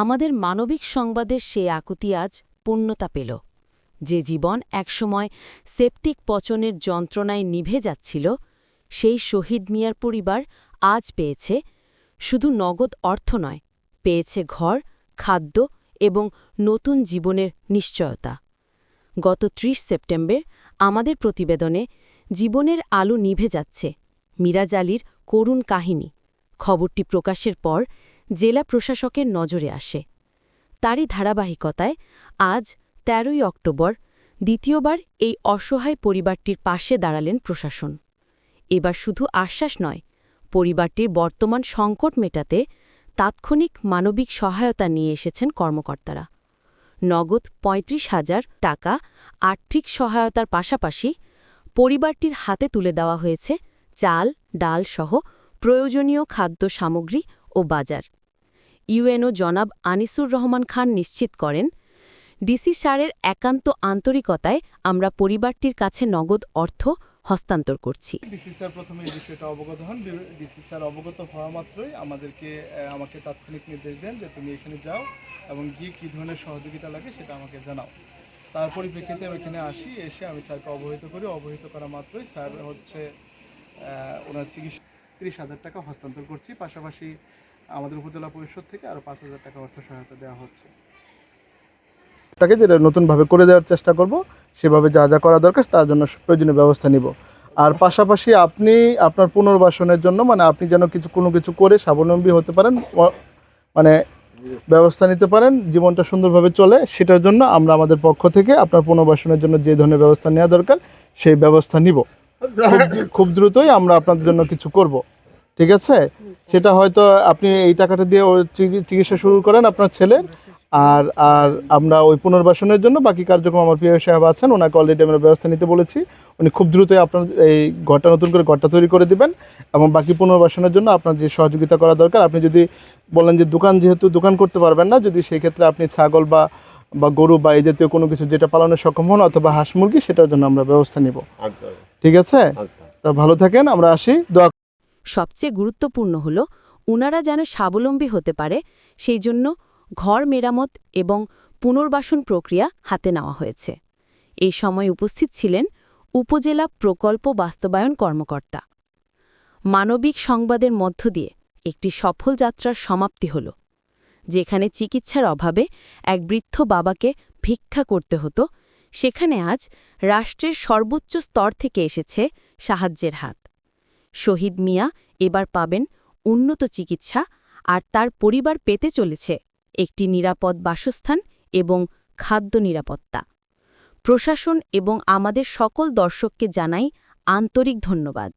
আমাদের মানবিক সংবাদের সে আকুতি আজ পূর্ণতা পেল। যে জীবন একসময় সেপটিক পচনের যন্ত্রণায় নিভে যাচ্ছিল, সেই শহীদ মিয়ার পরিবার আজ পেয়েছে শুধু নগদ অর্থ নয়, পেয়েছে ঘর, খাদ্য এবং নতুন জীবনের নিশ্চয়তা। গত ৩০ সেপ্টেম্বর আমাদের প্রতিবেদনে জীবনের আলো নিভে যাচ্ছে, মিরাজ আলীর করুণ কাহিনী। খবরটি প্রকাশের পর জেলা প্রশাসকের নজরে আসে। তারই ধারাবাহিকতায় আজ ১৩ই অক্টোবর দ্বিতীয়বার এই অসহায় পরিবারটির পাশে দাঁড়ালেন প্রশাসন। এবার শুধু আশ্বাস নয়, পরিবারটির বর্তমান সংকট মেটাতে তাৎক্ষণিক মানবিক সহায়তা নিয়ে এসেছেন কর্মকর্তারা। নগদ ৩৫ হাজার টাকা আর্থিক সহায়তার পাশাপাশি পরিবারটির হাতে তুলে দেওয়া হয়েছে চাল, ডাল সহ প্রয়োজনীয় খাদ্য সামগ্রী ও বাজার। ইউএনও জনাব আনিসুর রহমান খান নিশ্চিত করেন, ডিসি সারের একান্ত আন্তরিকতায় আমরা পরিবারটির কাছে নগদ অর্থ হস্তান্তর করছি। ডিসি স্যার প্রথমে এই বিষয়টা অবগত হন। ডিসি স্যার অবগত হওয়া মাত্রই আমাদেরকে আমাকে তাৎক্ষণিক নির্দেশ দেন যে তুমি এখানে যাও এবং গিয়ে কী ধরনের সহযোগিতা লাগে সেটা আমাকে জানাও। তার পরিপ্রেক্ষিতে আমি এখানে আসি, এসে আমি স্যারকে অবহিত করি। অবহিত করা মাত্রই স্যার হচ্ছে ওনার চিকিৎসা তিরিশ হাজার টাকা হস্তান্তর করছি। পাশাপাশি আমাদের উপজেলা পরিষদ থেকে আরও পাঁচ হাজার টাকা অর্থ সহায়তা দেওয়া হচ্ছে। টাকে যেটা নতুনভাবে করে দেওয়ার চেষ্টা করব, সেভাবে যা যা করা দরকার তার জন্য প্রয়োজনীয় ব্যবস্থা নিব। আর পাশাপাশি আপনি আপনার পুনর্বাসনের জন্য মানে আপনি যেন কিছু, কোনো কিছু করে স্বাবলম্বী হতে পারেন মানে ব্যবস্থা নিতে পারেন, জীবনটা সুন্দরভাবে চলে, সেটার জন্য আমরা আমাদের পক্ষ থেকে আপনার পুনর্বাসনের জন্য যে ধরনের ব্যবস্থা নেওয়া দরকার, সেই ব্যবস্থা নিব। খুব দ্রুতই আমরা আপনাদের জন্য কিছু করব। ঠিক আছে? সেটা হয়তো আপনি এই টাকাটা দিয়ে চিকিৎসা শুরু করেন আপনার ছেলের। আর আর আমরা ওই পুনর্বাসনের জন্য বাকি কার্যক্রম আমার প্রিয় সাহেব আছেন ওনাকে অলরেডি আমরা ব্যবস্থা নিতে বলেছি। উনি খুব দ্রুতই আপনার এই ঘরটা নতুন করে ঘরটা তৈরি করে দিবেন এবং বাকি পুনর্বাসনের জন্য আপনার যে সহযোগিতা করা দরকার আপনি যদি বলেন যে দোকান যেহেতু দোকান করতে পারবেন না যদি সেই ক্ষেত্রে আপনি ছাগল বা বা গরু বা এই জাতীয় কোনো কিছু যেটা পালনে সক্ষম হন অথবা হাঁস মুরগি সেটার জন্য আমরা ব্যবস্থা নিব। আচ্ছা। ঠিক আছে? আচ্ছা। তা ভালো থাকেন আমরা আসি দোয়া সবচেয়ে গুরুত্বপূর্ণ হল, উনারা যেন স্বাবলম্বী হতে পারে, সেই জন্য ঘর মেরামত এবং পুনর্বাসন প্রক্রিয়া হাতে নেওয়া হয়েছে। এই সময় উপস্থিত ছিলেন উপজেলা প্রকল্প বাস্তবায়ন কর্মকর্তা। মানবিক সংবাদের মধ্য দিয়ে একটি সফল যাত্রার সমাপ্তি হল, যেখানে চিকিৎসার অভাবে এক বৃদ্ধ বাবাকে ভিক্ষা করতে হতো, সেখানে আজ রাষ্ট্রের সর্বোচ্চ স্তর থেকে এসেছে সাহায্যের হাত। শহীদ মিয়া এবার পাবেন উন্নত চিকিৎসা আর তার পরিবার পেতে চলেছে একটি নিরাপদ বাসস্থান এবং খাদ্য নিরাপত্তা। প্রশাসন এবং আমাদের সকল দর্শককে জানাই আন্তরিক ধন্যবাদ।